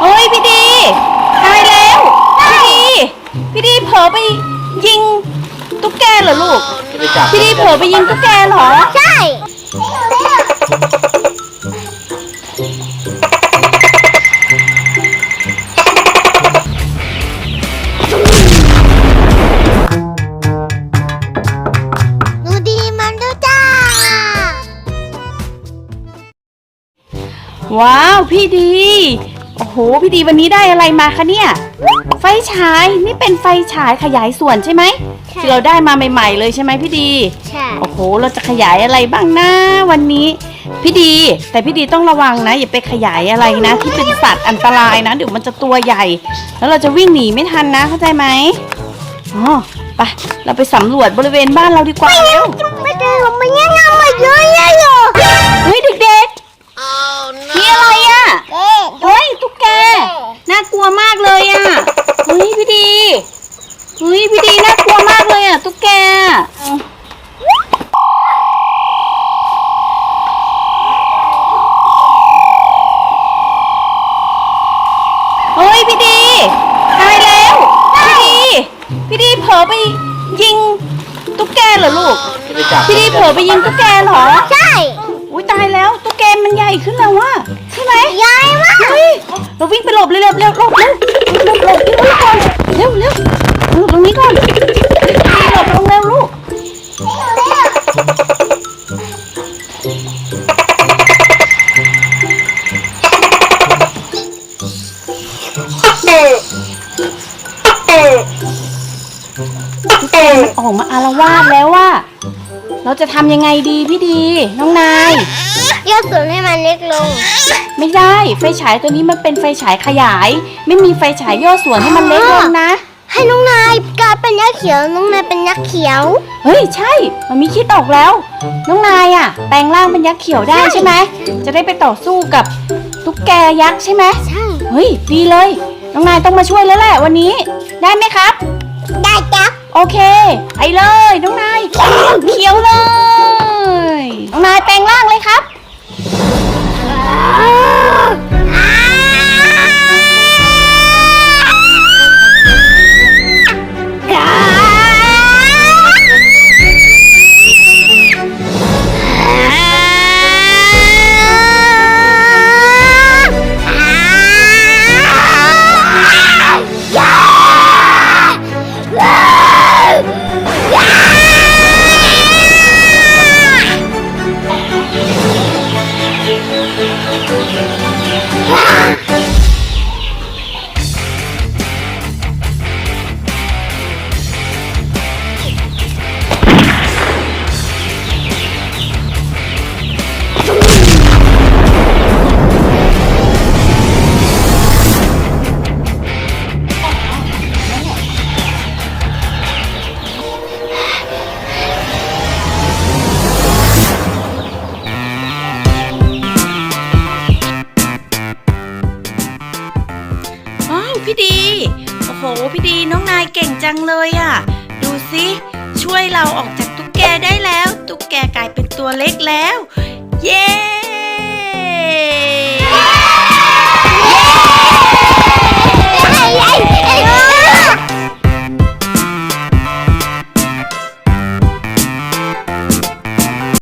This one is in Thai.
เฮ้ยพี่ดีตายแล้ว พี่ดี พี่ดีเผลอไปยิงตุ๊กแกเหรอลูกจะไปจับพี่ดีเผลอไปยิงตุ๊กแกเหรอ ใช่หนูดีมันดูจ้า ว้าว พี่ดี โอ้โห พี่ดีวันนี้ได้อะไรมาคะเนี่ย ไฟฉายนี่เป็นไฟฉายขยายส่วนใช่ไหมใช่ ที่เราได้มาใหม่ ๆ เลยใช่ไหมพี่ดี ใช่ โอ้โห เราจะขยายอะไรบ้างนะวันนี้ พี่ดี แต่พี่ดีต้องระวังนะ อย่าไปขยายอะไรนะ ที่เป็นสัตว์อันตรายนะเดี๋ยวมันจะตัวใหญ่ แล้วเราจะวิ่งหนีไม่ทันนะเข้าใจไหมอ๋อไปเราไปสำรวจบริเวณบ้านเราดีกว่าเร็ว ไม่ได้หรอกมันยังงมาเยอะแยะอยู่ เฮ้ยเด็กๆมีอะไรอะ เอ๊ะ เฮ้ยตุ๊กแก น่ากลัวมากเลยอะ เฮ้ยพี่ดี เฮ้ยพี่ดีน่ากลัวมากเลยอะตุ๊กแก เฮ้ยพี่ดีตายแล้ว พี่ดี พี่ดีเผลอไปยิงตุ๊กแกเหรอลูก จะไปจับพี่ดีเผลอไปยิงตุ๊กแกเหรอ ใช่อุ้ยตายแล้วตุ๊กแกมันใหญ่ขึ้นแล้วว่ะใช่ไหมใหญ่มากเฮ้ยเราวิ่งไปหลบเลยเร็วเร็วหลบเร็วหลบหลบที่นี่ก่อนเร็วเร็วหลบตรงนี้ก่อน มันออกมาอารวาสแล้วว่า เราจะทำยังไงดีพี่ดี น้องนาย ยกส่วนให้มันเล็กลง ไม่ได้ไฟฉายตัวนี้มันเป็นไฟฉายขยาย ไม่มีไฟฉายย่อส่วนให้มันเล็กลงนะ ให้น้องนายกลายเป็นยักษ์เขียว น้องนายเป็นยักษ์เขียว เฮ้ยใช่มันมีคิดออกแล้ว น้องนายอะ แปลงร่างเป็นยักษ์เขียวได้ใช่ไหมจะได้ไปต่อสู้กับตุ๊กแกยักษ์ใช่ไหมใช่ เฮ้ยดีเลย น้องนายต้องมาช่วยแล้วแหละวันนี้ ได้ไหมครับ ได้จับโอเค ไปเลย น้องนายเขียวเลย น้องนายแปลงร่างเลยครับ พี่ดี โอ้โห พี่ดีน้องนายเก่งจังเลยอะ่ะ ดูสิช่วยเราออกจากตุ๊กแกได้แล้ว ตุ๊กแกกลายเป็นตัวเล็กแล้ว เย้